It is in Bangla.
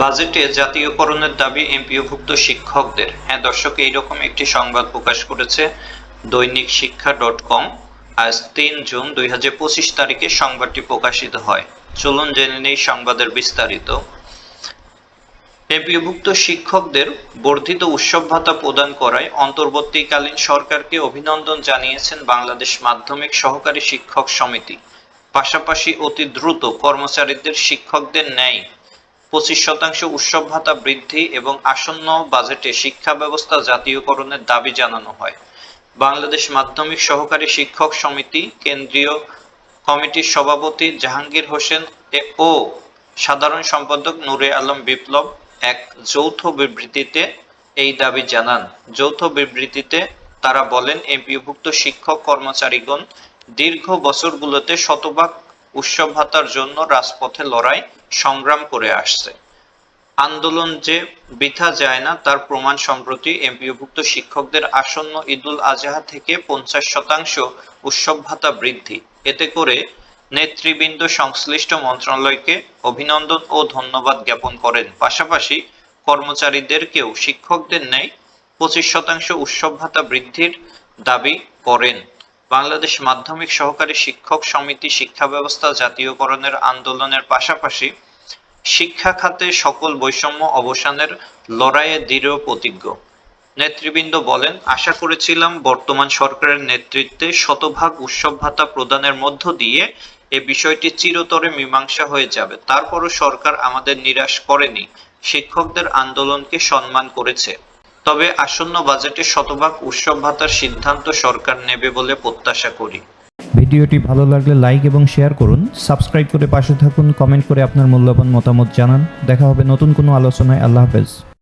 বাজেটে জাতীয়করণের দাবি এমপিওভুক্ত শিক্ষকদের। হ্যাঁ দর্শক, এইরকম একটি সংবাদ প্রকাশ করেছে দৈনিক শিক্ষা ডট কম। আজ তিন জুন দুই হাজার পঁচিশ তারিখে সংবাদটি প্রকাশিত হয়। চলুন জেনে নেই সংবাদের বিস্তারিত। এমপিওভুক্ত শিক্ষকদের বর্ধিত উৎসব ভাতা প্রদান করায় অন্তর্বর্তীকালীন সরকারকে অভিনন্দন জানিয়েছেন বাংলাদেশ মাধ্যমিক সহকারী শিক্ষক সমিতি। পাশাপাশি অতি দ্রুত কর্মচারীদের শিক্ষকদের ন্যায় পঁচিশ শতাংশ উৎসব ভাতা বৃদ্ধি এবং আসন্ন বাজেটে শিক্ষা ব্যবস্থা জাতীয়করণের দাবি জানানো হয়। বাংলাদেশ মাধ্যমিক সহকারী শিক্ষক সমিতি, কেন্দ্রীয় কমিটির সভাপতি জাহাঙ্গীর হোসেন ও সাধারণ সম্পাদক নূরে আলম বিপ্লব এক যৌথ বিবৃতিতে এই দাবি জানান। যৌথ বিবৃতিতে তারা বলেন, এমপিভুক্ত শিক্ষক কর্মচারীগণ দীর্ঘ বছরগুলোতে শতভাগ উৎসব ভাতার জন্য রাজপথে লড়াই সংগ্রাম করে আসছে। আন্দোলন যে বৃথা যায় না, তার প্রমাণ সম্প্রতি এমপিওভুক্ত শিক্ষকদের আসন্ন ঈদুল আজহা থেকে পঞ্চাশ শতাংশ উৎসব ভাতা বৃদ্ধি। এতে করে নেতৃবৃন্দ সংশ্লিষ্ট মন্ত্রণালয়কে অভিনন্দন ও ধন্যবাদ জ্ঞাপন করেন। পাশাপাশি কর্মচারীদেরকেও শিক্ষকদের ন্যায় পঁচিশ শতাংশ উৎসব ভাতা বৃদ্ধির দাবি করেন। বাংলাদেশ মাধ্যমিক সহকারী শিক্ষক সমিতি শিক্ষা ব্যবস্থা জাতীয়করণের আন্দোলনের পাশাপাশি শিক্ষা খাতে সকল বৈষম্য অবসানের লড়াইয়ে দৃঢ় প্রতিজ্ঞ। নেতৃবৃন্দ বলেন, আশা করেছিলাম বর্তমান সরকারের নেতৃত্বে শতভাগ উৎসব ভাতা প্রদানের মধ্য দিয়ে এ বিষয়টি চিরতরে মীমাংসা হয়ে যাবে। তারপরও সরকার আমাদের নিরাশ করেনি। শিক্ষকদের আন্দোলনকে সম্মান করেছে। তবে আসন্ন বাজেটে শতভাগ উৎসব ভাতার সিদ্ধান্ত সরকার নেবে বলে প্রত্যাশা করি। ভিডিওটি ভালো লাগলে লাইক এবং শেয়ার করুন, সাবস্ক্রাইব করে পাশে থাকুন, কমেন্ট করে আপনার মূল্যবান মতামত জানান। দেখা হবে নতুন কোনো আলোচনায়, আল্লাহ হাফেজ।